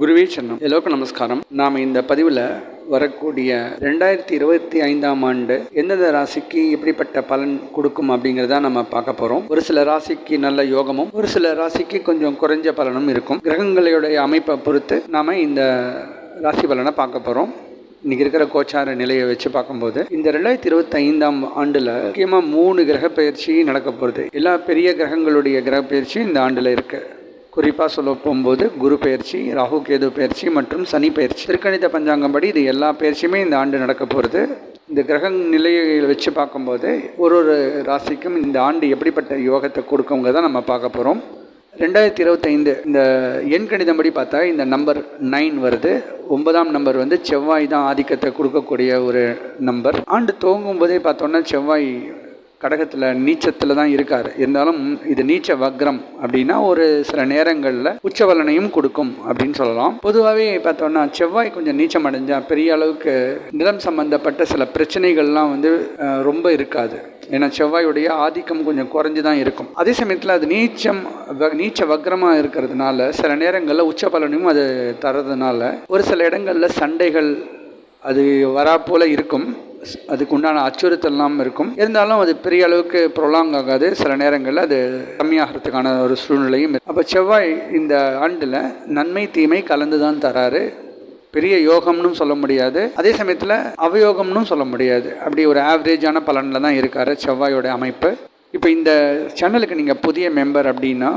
குருவே சரணம் எல்லோருக்கும் நமஸ்காரம். நாம் இந்த பதிவில் வரக்கூடிய ரெண்டாயிரத்தி இருபத்தி ஐந்தாம் ஆண்டு எந்தெந்த ராசிக்கு எப்படிப்பட்ட பலன் கொடுக்கும் அப்படிங்கிறத நம்ம பார்க்க போகிறோம் ஒரு சில ராசிக்கு நல்ல யோகமும் ஒரு சில ராசிக்கு கொஞ்சம் குறைஞ்ச பலனும் இருக்கும். கிரகங்களுடைய அமைப்பை பொறுத்து நாம் இந்த ராசி பலனை பார்க்க போகிறோம் இன்னைக்கு இருக்கிற கோச்சார நிலையை வச்சு பார்க்கும்போது இந்த ரெண்டாயிரத்தி இருபத்தி ஐந்தாம் ஆண்டில் முக்கியமாக மூணு கிரக பயிற்சி நடக்க போகிறது எல்லா பெரிய கிரகங்களுடைய கிரக பயிற்சியும் இந்த ஆண்டில் இருக்குது குறிப்பாக சொல்ல போகும்போது குரு பயிற்சி ராகு கேது பயிற்சி மற்றும் சனி பயிற்சி. திருக்கணித பஞ்சாங்கம்படி இது எல்லா பயிற்சியுமே இந்த ஆண்டு நடக்க போகிறது இந்த கிரக நிலையை வச்சு பார்க்கும்போது ஒரு ஒரு ராசிக்கும் இந்த ஆண்டு எப்படிப்பட்ட யோகத்தை கொடுக்கவங்க தான் நம்ம பார்க்க போகிறோம் ரெண்டாயிரத்தி இருபத்தைந்து இந்த எண் கணிதம்படி பார்த்தா இந்த நம்பர் நைன் வருது. ஒன்பதாம் நம்பர் வந்து செவ்வாய் தான் ஆதிக்கத்தை கொடுக்கக்கூடிய ஒரு நம்பர். ஆண்டு துவங்கும் போதே பார்த்தோன்னா செவ்வாய் கடகத்தில் நீச்சத்தில் தான் இருக்கார். இருந்தாலும் இது நீச்ச வக்ரம் அப்படின்னா ஒரு சில நேரங்களில் உச்சவலனையும் கொடுக்கும் அப்படின்னு சொல்லலாம். பொதுவாகவே பார்த்தோன்னா செவ்வாய் கொஞ்சம் நீச்சம் அடைஞ்சால் பெரிய அளவுக்கு நிலம் சம்பந்தப்பட்ட சில பிரச்சனைகள்லாம் வந்து ரொம்ப இருக்காது. ஏன்னா செவ்வாயுடைய ஆதிக்கம் கொஞ்சம் குறைஞ்சு தான் இருக்கும். அதே சமயத்தில் அது நீச்சம் வ- நீச்ச வக்ரமாக இருக்கிறதுனால சில நேரங்களில் உச்ச பலனையும் அது தரதுனால ஒரு சில இடங்களில் சண்டைகள் அது வரா போல இருக்கும். அதுக்கு உண்டான அச்சுறுத்தல்லாம் இருக்கும். இருந்தாலும் அது பெரிய அளவுக்கு ப்ரொலாங் ஆகாது. சில நேரங்களில் அது கம்மியாகிறதுக்கான ஒரு சூழ்நிலையும் அப்போ செவ்வாய் இந்த ஆண்டில் நன்மை தீமை கலந்து தான் தராரு. பெரிய யோகம்னு சொல்ல முடியாது. அதே சமயத்தில் அவயோகம்னு சொல்ல முடியாது. அப்படி ஒரு ஆவரேஜான பலனில் தான் இருக்கார் செவ்வாயோட அமைப்பு. இப்போ இந்த சேனலுக்கு நீங்கள் புதிய மெம்பர் அப்படின்னா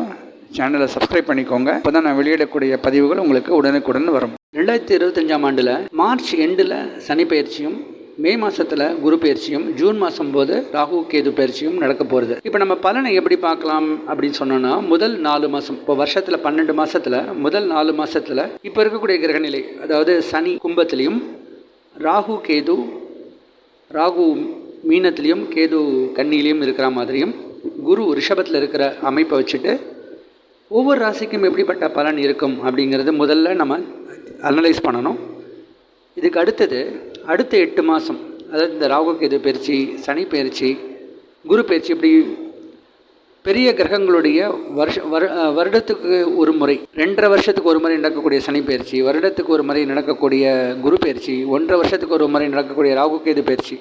சேனலை சப்ஸ்கிரைப் பண்ணிக்கோங்க. அப்போ தான் நான் வெளியிடக்கூடிய பதிவுகள் உங்களுக்கு உடனுக்குடன் வரும். ரெண்டாயிரத்தி இருபத்தஞ்சாம் ஆண்டில் மார்ச் எண்டில் சனி பயிற்சியும் மே மாசத்துல குரு பயிற்சியும் ஜூன் மாதம் போது ராகு கேது பயிற்சியும் நடக்க போகிறது இப்போ நம்ம பலனை எப்படி பார்க்கலாம் அப்படின்னு சொன்னோன்னா முதல் நாலு மாதம் இப்போ வருஷத்தில் பன்னெண்டு மாசத்துல முதல் நாலு மாசத்துல இப்போ இருக்கக்கூடிய கிரகநிலை அதாவது சனி கும்பத்திலையும் ராகு கேது ராகு மீனத்திலையும் கேது கன்னியிலையும் இருக்கிற மாதிரியும் குரு ரிஷபத்தில் இருக்கிற அமைப்பை வச்சுட்டு ஒவ்வொரு ராசிக்கும் எப்படிப்பட்ட பலன் இருக்கும் அப்படிங்கிறது முதல்ல நம்ம அனலைஸ் பண்ணணும். இதுக்கு அடுத்தது அடுத்த எட்டு மாதம் அதாவது இந்த ராகுகேது பயிற்சி சனி பயிற்சி குரு பயிற்சி இப்படி பெரிய கிரகங்களுடைய வருஷ வரு வருடத்துக்கு ஒரு முறை ரெண்டரை வருஷத்துக்கு ஒரு முறை நடக்கக்கூடிய சனி பயிற்சி வருடத்துக்கு ஒரு முறை நடக்கக்கூடிய குரு பயிற்சி ஒன்றரை வருஷத்துக்கு ஒரு முறை நடக்கக்கூடிய ராகுகேது பயிற்சி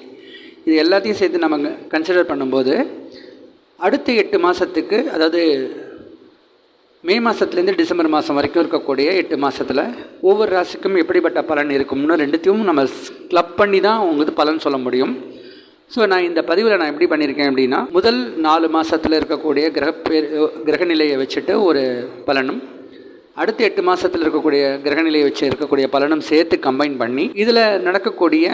இது எல்லாத்தையும் சேர்த்து நம்ம கன்சிடர் பண்ணும்போது அடுத்த எட்டு மாதத்துக்கு அதாவது மே மாதத்துலேருந்து டிசம்பர் மாதம் வரைக்கும் இருக்கக்கூடிய எட்டு மாதத்தில் ஒவ்வொரு ராசிக்கும் எப்படிப்பட்ட பலன் இருக்கும்னு ரெண்டுத்தையும் நம்ம கிளப் பண்ணி தான் உங்களுக்கு பலன் சொல்ல முடியும். ஸோ நான் இந்த பதிவில் நான் எப்படி பண்ணியிருக்கேன் அப்படின்னா முதல் நாலு மாதத்தில் இருக்கக்கூடிய கிரக பேர் கிரகநிலையை வச்சுட்டு ஒரு பலனும் அடுத்த எட்டு மாதத்தில் இருக்கக்கூடிய கிரகநிலையை வச்சு இருக்கக்கூடிய பலனும் சேர்த்து கம்பைன் பண்ணி இதில் நடக்கக்கூடிய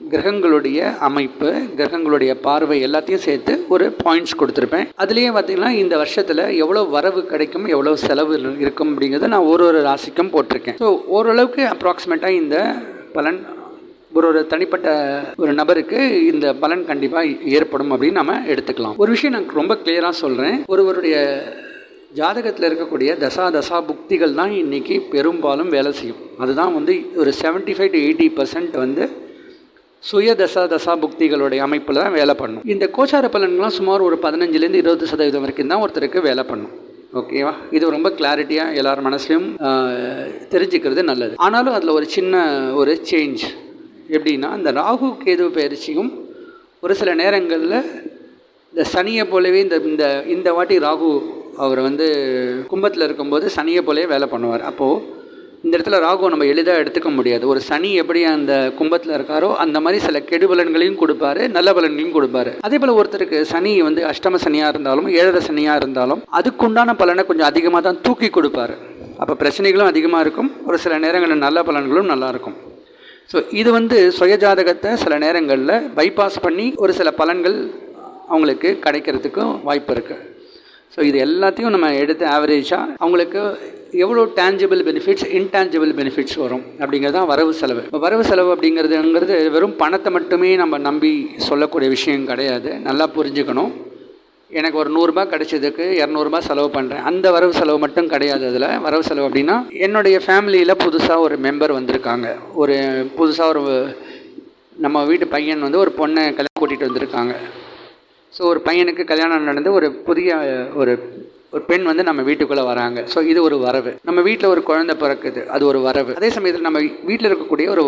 கிரகங்களுடைய அமைப்பு கிரகங்களுடைய பார்வை எல்லாத்தையும் சேர்த்து ஒரு பாயிண்ட்ஸ் கொடுத்துருப்பேன். அதுலேயே பார்த்தீங்கன்னா இந்த வருஷத்தில் எவ்வளோ வரவு கிடைக்கும் எவ்வளோ செலவு இருக்கும் அப்படிங்கிறத நான் ஒரு ஒரு ராசிக்கும் போட்டிருக்கேன். ஸோ ஓரளவுக்கு அப்ராக்சிமேட்டாக இந்த பலன் ஒரு ஒரு தனிப்பட்ட ஒரு நபருக்கு இந்த பலன் கண்டிப்பாக ஏற்படும் அப்படின்னு நம்ம எடுத்துக்கலாம். ஒரு விஷயம் நான் ரொம்ப கிளியராக சொல்கிறேன் ஒருவருடைய ஜாதகத்தில் இருக்கக்கூடிய தசா தசா புக்திகள் தான் இன்றைக்கி பெரும்பாலும் வேலை செய்யும். அதுதான் வந்து ஒரு 75 ஃபைவ் டு எயிட்டி பர்சன்ட் வந்து சுய தசா தசா புக்திகளுடைய அமைப்பில் தான் வேலை பண்ணும். இந்த கோச்சார பலன்கள்லாம் சுமார் ஒரு பதினஞ்சுலேருந்து இருபது சதவீதம் வரைக்கும் தான் ஒருத்தருக்கு வேலை பண்ணும். ஓகேவா இது ரொம்ப கிளாரிட்டியாக எல்லார் மனசுலையும் தெரிஞ்சுக்கிறது நல்லது. ஆனாலும் அதில் ஒரு சின்ன ஒரு சேஞ்ச் எப்படின்னா அந்த ராகு கேது பயிற்சியும் ஒரு சில நேரங்களில் இந்த சனியை போலவே இந்த இந்த இந்த வாட்டி ராகு அவர் வந்து கும்பத்தில் இருக்கும்போது சனியை போலவே வேலை பண்ணுவார். அப்போது இந்த இடத்துல ராகுவை நம்ம எளிதாக எடுத்துக்க முடியாது. ஒரு சனி எப்படி அந்த கும்பத்தில் இருக்காரோ அந்த மாதிரி சில கெடு பலன்களையும் கொடுப்பாரு நல்ல பலன்களையும் கொடுப்பாரு. அதே போல் ஒருத்தருக்கு சனி வந்து அஷ்டம சனியாக இருந்தாலும் ஏழரை சனியாக இருந்தாலும் அதுக்குண்டான பலனை கொஞ்சம் அதிகமாக தான் தூக்கி கொடுப்பாரு. அப்போ பிரச்சனைகளும் அதிகமாக இருக்கும். ஒரு சில நேரங்களில் நல்ல பலன்களும் நல்லாயிருக்கும் ஸோ இது வந்து சுயஜாதகத்தை சில நேரங்களில் பைபாஸ் பண்ணி ஒரு சில பலன்கள் அவங்களுக்கு கிடைக்கிறதுக்கும் வாய்ப்பு இருக்குது ஸோ இது எல்லாத்தையும் நம்ம எடுத்து ஆவரேஜாக அவங்களுக்கு எவ்வளோ டேஞ்சபிள் பெனிஃபிட்ஸ் இன்டேஞ்சபிள் பெனிஃபிட்ஸ் வரும்? அப்படிங்கிறது தான் வரவு செலவு. இப்போ வரவு செலவு அப்படிங்கிறதுங்கிறது வெறும் பணத்தை மட்டுமே நம்ம நம்பி சொல்லக்கூடிய விஷயம் கிடையாது. நல்லா புரிஞ்சுக்கணும். எனக்கு ஒரு நூறுரூபா கிடைச்சதுக்கு இரநூறுபா செலவு பண்ணுறேன் அந்த வரவு செலவு மட்டும் கிடையாது அதில். வரவு செலவு அப்படின்னா என்னுடைய ஃபேமிலியில் புதுசாக ஒரு மெம்பர் வந்திருக்காங்க. ஒரு புதுசாக ஒரு நம்ம வீட்டு பையன் வந்து ஒரு பொண்ணை கல்யாணம் கூட்டிகிட்டு வந்திருக்காங்க. ஸோ ஒரு பையனுக்கு கல்யாணம் நடந்து ஒரு புதிய ஒரு ஒரு பெண் வந்து நம்ம வீட்டுக்குள்ளே வராங்க. ஸோ இது ஒரு வரவு. நம்ம வீட்டில் ஒரு குழந்தை பிறக்குது. அது ஒரு வரவு. அதே சமயத்தில் நம்ம வீட்டில் இருக்கக்கூடிய ஒரு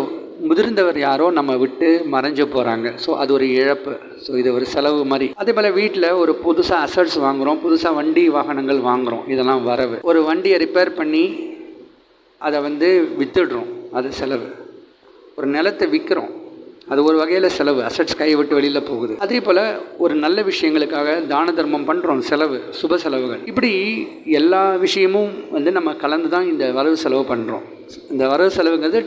முதிர்ந்தவர் யாரோ நம்ம விட்டு மறைஞ்சு போகிறாங்க ஸோ அது ஒரு இழப்பு. ஸோ இது ஒரு செலவு மாதிரி. அதே போல் வீட்டில் ஒரு புதுசாக அசட்ஸ் வாங்குகிறோம் புதுசாக வண்டி வாகனங்கள் வாங்குகிறோம் இதெல்லாம் வரவு. ஒரு வண்டியை ரிப்பேர் பண்ணி அதை வந்து வித்துடுறோம். அது செலவு. ஒரு நிலத்தை விற்கிறோம் அது ஒரு வகையில் செலவு. அசட்ஸ் கையை விட்டு வெளியில் போகுது. அதே போல் ஒரு நல்ல விஷயங்களுக்காக தான தர்மம் பண்ணுறோம் செலவு சுப செலவுகள். இப்படி எல்லா விஷயமும் வந்து நம்ம கலந்து தான் இந்த வரவு செலவு பண்ணுறோம் இந்த வரவு செலவுங்கிறது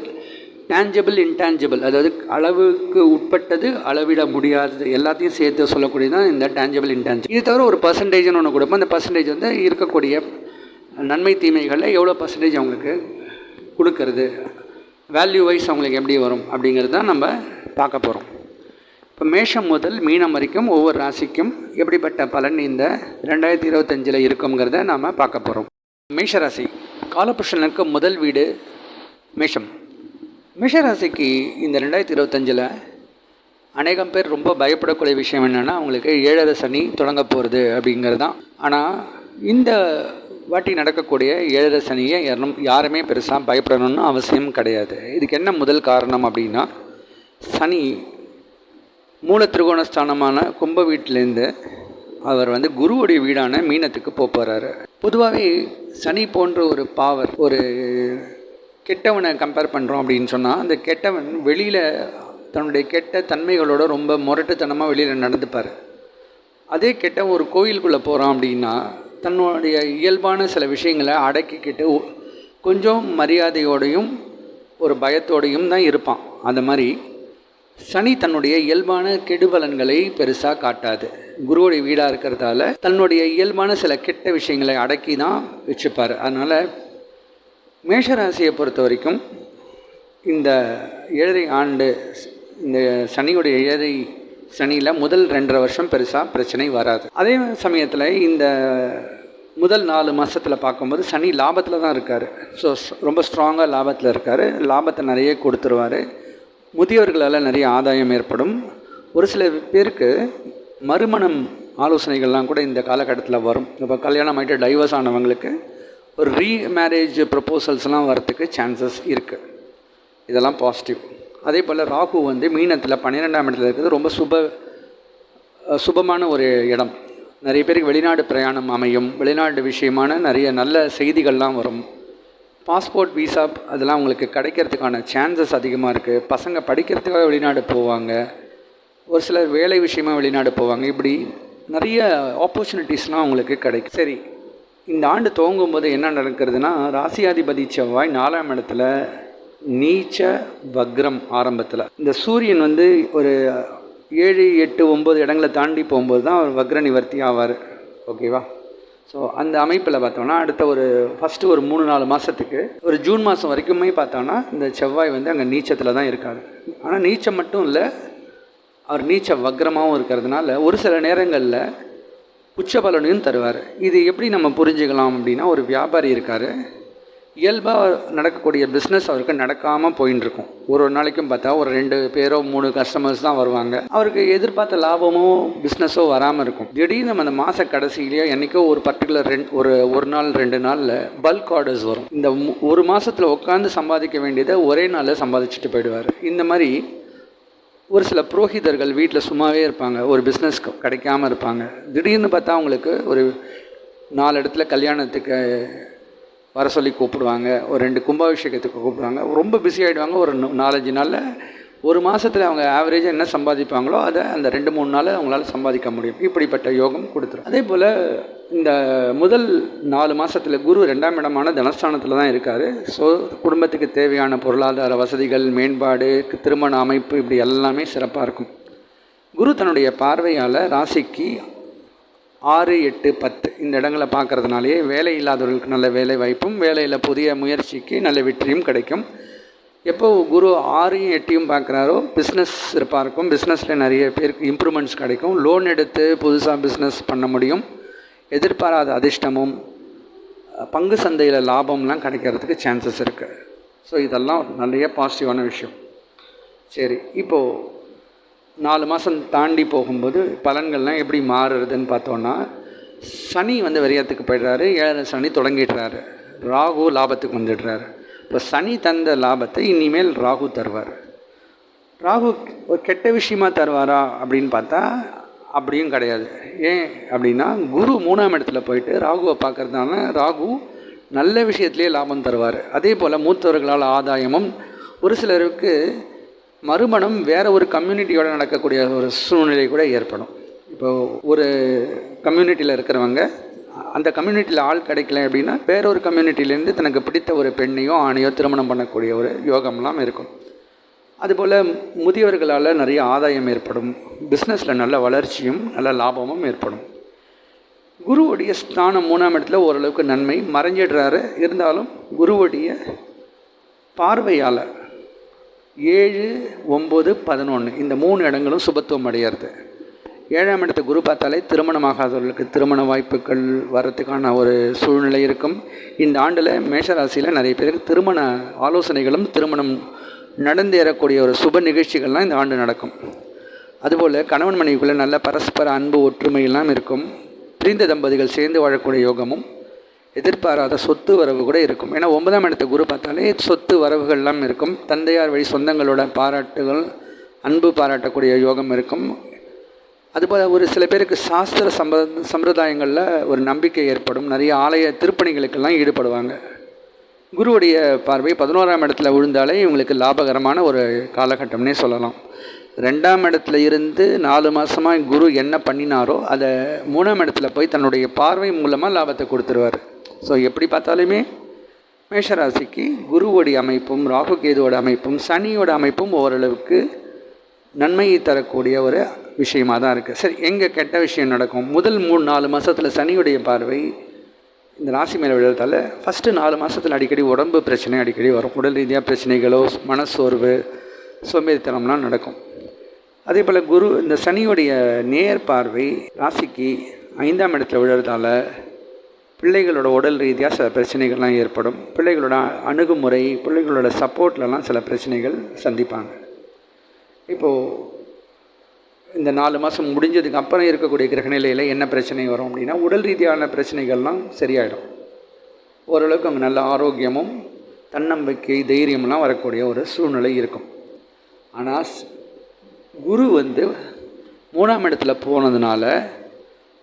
டேஞ்சபிள் இன்டேஞ்சபிள் அதாவது அளவுக்கு உட்பட்டது அளவிட முடியாதது. எல்லாத்தையும் சேர்த்து சொல்லக்கூடியது தான் இந்த டேஞ்சபிள் இன்டேஞ்சபிள் இது தவிர ஒரு பர்சன்டேஜ்னு ஒன்று கொடுப்போம். அந்த பர்சன்டேஜ் வந்து இருக்கக்கூடிய நன்மை தீமைகளில் எவ்வளோ பர்சன்டேஜ் அவங்களுக்கு கொடுக்கறது? வேல்யூ வைஸ் அவங்களுக்கு எப்படி வரும் அப்படிங்கிறது தான் நம்ம பார்க்க போகிறோம் இப்போ மேஷம் முதல் மீனம் வரைக்கும் ஒவ்வொரு ராசிக்கும் எப்படிப்பட்ட பலன் இந்த ரெண்டாயிரத்தி இருபத்தஞ்சில் இருக்குங்கிறத நாம் பார்க்க போகிறோம் மேஷராசி காலபுருஷனுக்கு முதல் வீடு மேஷம். மேஷராசிக்கு இந்த ரெண்டாயிரத்தி இருபத்தஞ்சில் அநேகம் பேர் ரொம்ப பயப்படக்கூடிய விஷயம் என்னென்னா அவங்களுக்கு ஏழரை சனி தொடங்க போகிறது அப்படிங்கிறது தான். ஆனால் இந்த வாட்டி நடக்கக்கூடிய ஏழரை சனியை யாரும் யாருமே பெருசாக பயப்படணும்னு அவசியம் கிடையாது. இதுக்கு என்ன முதல் காரணம் அப்படின்னா சனி மூல திருகோணஸ்தானமான கும்ப வீட்டிலேருந்து அவர் வந்து குருவுடைய வீடான மீனத்துக்கு போக போகிறாரு பொதுவாகவே சனி போன்ற ஒரு பாவர் ஒரு கெட்டவனை கம்பேர் பண்ணுறோம் அப்படின்னு சொன்னால் அந்த கெட்டவன் வெளியில் தன்னுடைய கெட்ட தன்மைகளோட ரொம்ப முரட்டுத்தனமாக வெளியில் நடந்துப்பார். அதே கெட்ட ஒரு கோயிலுக்குள்ளே போகிறான் அப்படின்னா தன்னுடைய இயல்பான சில விஷயங்களை அடக்கிக்கிட்டு கொஞ்சம் மரியாதையோடையும் ஒரு பயத்தோடையும் தான் இருப்பான். அந்த மாதிரி சனி தன்னுடைய இயல்பான கெடுபலன்களை பெருசாக காட்டாது. குருவுடைய வீடாக இருக்கிறதால தன்னுடைய இயல்பான சில கெட்ட விஷயங்களை அடக்கி தான் வச்சுப்பார். அதனால் மேஷராசியை பொறுத்த வரைக்கும் இந்த ஏழரை ஆண்டு இந்த சனியுடைய ஏழரை சனியில் முதல் ரெண்டரை வருஷம் பெருசாக பிரச்சனை வராது. அதே சமயத்தில் இந்த முதல் நாலு மாதத்தில் பார்க்கும்போது சனி லாபத்தில் தான் இருக்கார். ஸோ ரொம்ப ஸ்ட்ராங்காக லாபத்தில் இருக்கார். லாபத்தை நிறைய கொடுத்துருவார். முதியவர்களால் நிறைய ஆதாயம் ஏற்படும். ஒரு சில பேருக்கு மறுமணம் ஆலோசனைகள்லாம் கூட இந்த காலகட்டத்தில் வரும். இப்போ கல்யாணம் ஆகிட்டு டைவர்ஸ் ஆனவங்களுக்கு ஒரு ரீ மேரேஜ் ப்ரப்போசல்ஸ்லாம் வரத்துக்கு சான்சஸ் இருக்குது இதெல்லாம் பாசிட்டிவ் அதே போல் ராகு வந்து மீனத்தில் பன்னிரெண்டாம் இடத்துல இருக்கிறது ரொம்ப சுப சுபமான ஒரு இடம். நிறைய பேருக்கு வெளிநாடு பிரயாணம் அமையும். வெளிநாடு விஷயமான நிறைய நல்ல செய்திகள்லாம் வரும். பாஸ்போர்ட் விசா அதெல்லாம் உங்களுக்கு கிடைக்கிறதுக்கான சான்சஸ் அதிகமாக இருக்குது பசங்க படிக்கிறதுக்காக வெளிநாடு போவாங்க. ஒரு சிலர் வேலை விஷயமா வெளிநாடு போவாங்க. இப்படி நிறைய ஆப்பர்ச்சுனிட்டிஸ்லாம் அவங்களுக்கு கிடைக்கும். சரி இந்த ஆண்டு துவங்கும் போது என்ன நடக்கிறதுனா ராசியாதிபதி செவ்வாய் நாலாம் இடத்துல நீச்ச வக்ரம் ஆரம்பத்தில். இந்த சூரியன் வந்து ஒரு ஏழு எட்டு ஒம்பது இடங்களை தாண்டி போகும்போது தான் அவர் வக்ர நிவர்த்தி ஆவார். ஓகேவா? ஸோ அந்த அமைப்பில் பார்த்தோம்னா அடுத்த ஒரு ஃபஸ்ட்டு ஒரு மூணு நாலு மாதத்துக்கு ஒரு ஜூன் மாதம் வரைக்குமே பார்த்தோன்னா இந்த செவ்வாய் வந்து அங்கே நீச்சத்தில் தான் இருக்கார். ஆனால் நீச்சம் மட்டும் இல்லை அவர் நீச்ச வக்ரமாகவும் இருக்கிறதுனால ஒரு சில நேரங்களில் உச்ச பலனையும் தருவார். இது எப்படி நம்ம புரிஞ்சுக்கலாம் அப்படின்னா ஒரு வியாபாரி இருக்கார். இயல்பாக நடக்கக்கூடிய பிஸ்னஸ் அவருக்கு நடக்காமல் போயின்னு இருக்கும் ஒரு ஒரு நாளைக்கும் பார்த்தா ஒரு ரெண்டு பேரோ மூணு கஸ்டமர்ஸ் தான் வருவாங்க. அவருக்கு எதிர்பார்த்த லாபமோ பிஸ்னஸோ வராமல் இருக்கும். திடீர்னு நம்ம அந்த மாத கடைசியிலேயோ என்றைக்கோ ஒரு பர்டிகுலர் ரெண்டு ஒரு ஒரு நாள் ரெண்டு நாளில் பல்க் ஆர்டர்ஸ் வரும். இந்த ஒரு மாதத்தில் உட்காந்து சம்பாதிக்க வேண்டியதை ஒரே நாளில் சம்பாதிச்சுட்டு போயிடுவார். இந்த மாதிரி ஒரு சில புரோகிதர்கள் வீட்டில் சும்மாவே இருப்பாங்க. ஒரு பிஸ்னஸ் கிடைக்காம இருப்பாங்க. திடீர்னு பார்த்தா அவங்களுக்கு ஒரு நாலு இடத்துல கல்யாணத்துக்கு வர சொல்லி கூப்பிடுவாங்க ஒரு ரெண்டு கும்பாபிஷேகத்துக்கு கூப்பிடுவாங்க. ரொம்ப பிஸி ஆகிடுவாங்க ஒரு நாலஞ்சு நாளில் ஒரு மாதத்தில் அவங்க ஆவரேஜாக என்ன சம்பாதிப்பாங்களோ அதை அந்த ரெண்டு மூணு நாளில் அவங்களால சம்பாதிக்க முடியும். இப்படிப்பட்ட யோகம் கொடுத்துரும். அதே போல் இந்த முதல் நாலு மாதத்தில் குரு ரெண்டாம் இடமான தனஸ்தானத்தில் தான் இருக்கார். ஸோ குடும்பத்துக்கு தேவையான பொருளாதார வசதிகள் மேம்பாடு திருமண அமைப்பு இப்படி எல்லாமே சிறப்பாக இருக்கும். குரு தன்னுடைய பார்வையால் ராசிக்கு ஆறு எட்டு பத்து இந்த இடங்களை பார்க்கறதுனாலேயே வேலை இல்லாதவர்களுக்கு நல்ல வேலை வாய்ப்பும் வேலையில் புதிய முயற்சிக்கு நல்ல வெற்றியும் கிடைக்கும். எப்போ குரு ஆறையும் எட்டையும் பார்க்குறாரோ பிஸ்னஸ் சிறப்பாக இருக்கும். பிஸ்னஸில் நிறைய பேருக்கு இம்ப்ரூவ்மெண்ட்ஸ் கிடைக்கும். லோன் எடுத்து புதுசாக பிஸ்னஸ் பண்ண முடியும். எதிர்பாராத அதிர்ஷ்டமும் பங்கு சந்தையில் லாபம்லாம் கிடைக்கிறதுக்கு சான்சஸ் இருக்குது ஸோ இதெல்லாம் நிறைய பாசிட்டிவான விஷயம். சரி இப்போது நாலு மாதம் தாண்டி போகும்போது பலன்கள்லாம் எப்படி மாறுறதுன்னு பார்த்தோன்னா சனி வந்து விரயத்துக்கு போயிடுறாரு ஏழரை சனி தொடங்கிடுறாரு. ராகு லாபத்துக்கு வந்துடுறாரு. இப்போ சனி தந்த லாபத்தை இனிமேல் ராகு தருவார். ராகு ஒரு கெட்ட விஷயமா தருவாரா அப்படின்னு பார்த்தா அப்படியும் கிடையாது. ஏன் அப்படின்னா குரு மூணாம் இடத்துல போயிட்டு ராகுவை பார்க்கறதுனால ராகு நல்ல விஷயத்திலே லாபம் தருவார். அதே போல் மூத்தவர்களால் ஆதாயமும் ஒரு சிலருக்கு மறுமணம் வேறு ஒரு கம்யூனிட்டியோட நடக்கக்கூடிய ஒரு சூழ்நிலை கூட ஏற்படும். இப்போ ஒரு கம்யூனிட்டியில் இருக்கிறவங்க அந்த கம்யூனிட்டியில் ஆள் கிடைக்கல அப்படின்னா வேற ஒரு கம்யூனிட்டிலேருந்து தனக்கு பிடித்த ஒரு பெண்ணையோ ஆணையோ திருமணம் பண்ணக்கூடிய ஒரு யோகம்லாம் இருக்கும். அதுபோல் முதியவர்களால் நிறைய ஆதாயம் ஏற்படும். பிஸ்னஸில் நல்ல வளர்ச்சியும் நல்ல லாபமும் ஏற்படும். குருவுடைய ஸ்தானம் மூணாம் இடத்துல ஓரளவுக்கு நன்மை மறைஞ்சிடுறாரு. இருந்தாலும் குருவுடைய பார்வையால் ஏழு ஒம்பது பதினொன்று இந்த மூணு இடங்களும் சுபத்துவம் அடையிறது. ஏழாம் இடத்த குரு பார்த்தாலே திருமணமாகாதவர்களுக்கு திருமண வாய்ப்புகள் வரத்துக்கான ஒரு சூழ்நிலை இருக்கும். இந்த ஆண்டில் மேஷராசியில் நிறைய பேருக்கு திருமண ஆலோசனைகளும் திருமணம் நடந்தேறக்கூடிய ஒரு சுப நிகழ்ச்சிகள்லாம் இந்த ஆண்டு நடக்கும். அதுபோல் கணவன் மனைவிக்குள்ளே நல்ல பரஸ்பர அன்பு ஒற்றுமையெல்லாம் இருக்கும். பிரிந்த தம்பதிகள் சேர்ந்து வாழக்கூடிய யோகமும் எதிர்பாராத சொத்து வரவு கூட இருக்கும். ஏன்னா ஒன்பதாம் இடத்த குரு பார்த்தாலே சொத்து வரவுகள்லாம் இருக்கும். தந்தையார் வழி சொந்தங்களோட பாராட்டுகள் அன்பு பாராட்டக்கூடிய யோகம் இருக்கும். அதுபோல் ஒரு சில பேருக்கு சாஸ்திர சம்ப சம்பிரதாயங்களில் ஒரு நம்பிக்கை ஏற்படும். நிறைய ஆலய திருப்பணிகளுக்கெல்லாம் ஈடுபடுவாங்க. குருவுடைய பார்வை பதினோராம் இடத்துல விழுந்தாலே இவங்களுக்கு லாபகரமான ஒரு காலகட்டம்னே சொல்லலாம். ரெண்டாம் இடத்துல இருந்து நாலு மாதமாக குரு என்ன பண்ணினாரோ அதை மூணாம் இடத்துல போய் தன்னுடைய பார்வை மூலமாக லாபத்தை கொடுத்துருவார். ஸோ எப்படி பார்த்தாலுமே மேஷராசிக்கு குருவோடைய அமைப்பும் ராகு கேதுவோட அமைப்பும் சனியோட அமைப்பும் ஓரளவுக்கு நன்மையை தரக்கூடிய ஒரு விஷயமாக தான் இருக்குது சரி எங்கே கெட்ட விஷயம் நடக்கும்? முதல் மூணு நாலு மாதத்தில் சனியுடைய பார்வை இந்த ராசி மேலே விழுறதால ஃபஸ்ட்டு நாலு மாதத்தில் அடிக்கடி உடம்பு பிரச்சனை அடிக்கடி வரும். உடல் ரீதியாக பிரச்சனைகளோ மனசோர்வு சோம்பேறித்தனம்லாம் நடக்கும். அதே போல் குரு இந்த சனியுடைய நேர் பார்வை ராசிக்கு ஐந்தாம் இடத்துல விழுறதால பிள்ளைகளோட உடல் ரீதியாக சில பிரச்சனைகள்லாம் ஏற்படும். பிள்ளைகளோட அணுகுமுறை பிள்ளைகளோட சப்போர்ட்லலாம் சில பிரச்சனைகள் சந்திப்பாங்க. இப்போது இந்த நாலு மாதம் முடிஞ்சதுக்கு அப்புறம் இருக்கக்கூடிய கிரகநிலையில் என்ன பிரச்சனை வரும் அப்படின்னா உடல் ரீதியான பிரச்சனைகள்லாம் சரியாயிடும். ஓரளவுக்கு அங்கே நல்ல ஆரோக்கியமும் தன்னம்பிக்கை தைரியம்லாம் வரக்கூடிய ஒரு சூழ்நிலை இருக்கும். ஆனால் குரு வந்து மூணாம் இடத்துல போனதுனால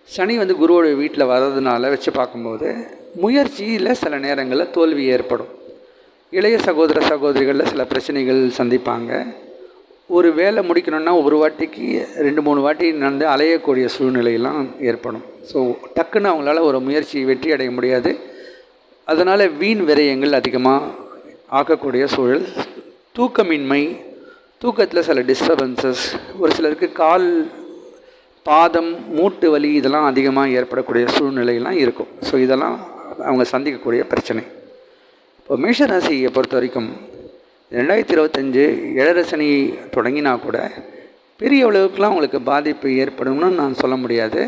சனி வந்து குருவோட வீட்டில் வர்றதுனால வச்சு பார்க்கும்போது முயற்சியில் சில நேரங்களில் தோல்வி ஏற்படும். இளைய சகோதர சகோதரிகளில் சில பிரச்சனைகள் சந்திப்பாங்க. ஒரு வேலை முடிக்கணும்னா ஒரு வாட்டிக்கு ரெண்டு மூணு வாட்டி நடந்து அலையக்கூடிய சூழ்நிலையெல்லாம் ஏற்படும். ஸோ டக்குன்னு அவங்களால ஒரு முயற்சி வெற்றி அடைய முடியாது. அதனால் வீண் விரயங்கள் அதிகமாக ஆக்கக்கூடிய சூழல். தூக்கமின்மை தூக்கத்தில் சில டிஸ்டர்பன்சஸ் ஒரு சிலருக்கு கால் பாதம் மூட்டு வலி இதெல்லாம் அதிகமாக ஏற்படக்கூடிய சூழ்நிலையெல்லாம் இருக்கும். ஸோ இதெல்லாம் அவங்க சந்திக்கக்கூடிய பிரச்சனை. இப்போ மேஷராசியை பொறுத்த வரைக்கும் ரெண்டாயிரத்தி இருபத்தஞ்சு இளரசனி தொடங்கினா கூட பெரிய அளவுக்குலாம் அவங்களுக்கு பாதிப்பு ஏற்படும்னு நான் சொல்ல முடியாது.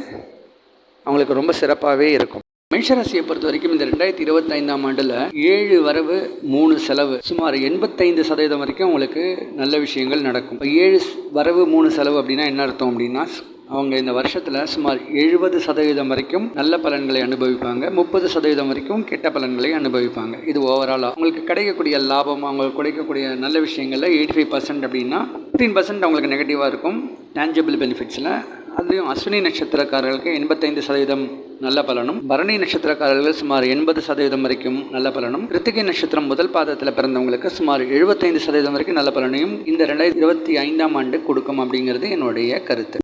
அவங்களுக்கு ரொம்ப சிறப்பாகவே இருக்கும். மேஷராசியை பொறுத்த வரைக்கும் இந்த ரெண்டாயிரத்தி இருபத்தைந்தாம் ஆண்டில் ஏழு வரவு மூணு செலவு சுமார் எண்பத்தைந்து சதவீதம் வரைக்கும் அவங்களுக்கு நல்ல விஷயங்கள் நடக்கும். ஏழு வரவு மூணு செலவு அப்படின்னா என்ன அர்த்தம் அப்படின்னா அவங்க இந்த வருஷத்தில் சுமார் எழுபது சதவீதம் வரைக்கும் நல்ல பலன்களை அனுபவிப்பாங்க. முப்பது சதவீதம் வரைக்கும் கெட்ட பலன்களை அனுபவிப்பாங்க. இது ஓவராலாக அவங்களுக்கு கிடைக்கக்கூடிய லாபம் அவங்களுக்கு கிடைக்கக்கூடிய நல்ல விஷயங்களில் எயிட்டி ஃபைவ் பர்சன்ட் அப்படின்னா ஃபிஃப்டீன் பர்சன்ட் அவங்களுக்கு நெகட்டிவாக இருக்கும். டேஞ்சபிள் பெனிஃபிட்ஸில் அதுலேயும் அஸ்வினி நட்சத்திரக்காரர்களுக்கு எண்பத்தைந்து சதவீதம் நல்ல பலனும் பரணி நட்சத்திரக்காரர்கள் சுமார் எண்பது சதவீதம் வரைக்கும் நல்ல பலனும் கிருத்திகை நட்சத்திரம் முதல் பாதத்தில் பிறந்தவங்களுக்கு சுமார் எழுபத்தைந்து சதவீதம் வரைக்கும் நல்ல பலனையும் இந்த ரெண்டாயிரத்தி இருபத்தி ஐந்தாம் ஆண்டு கொடுக்கும் அப்படிங்கிறது என்னுடைய கருத்து.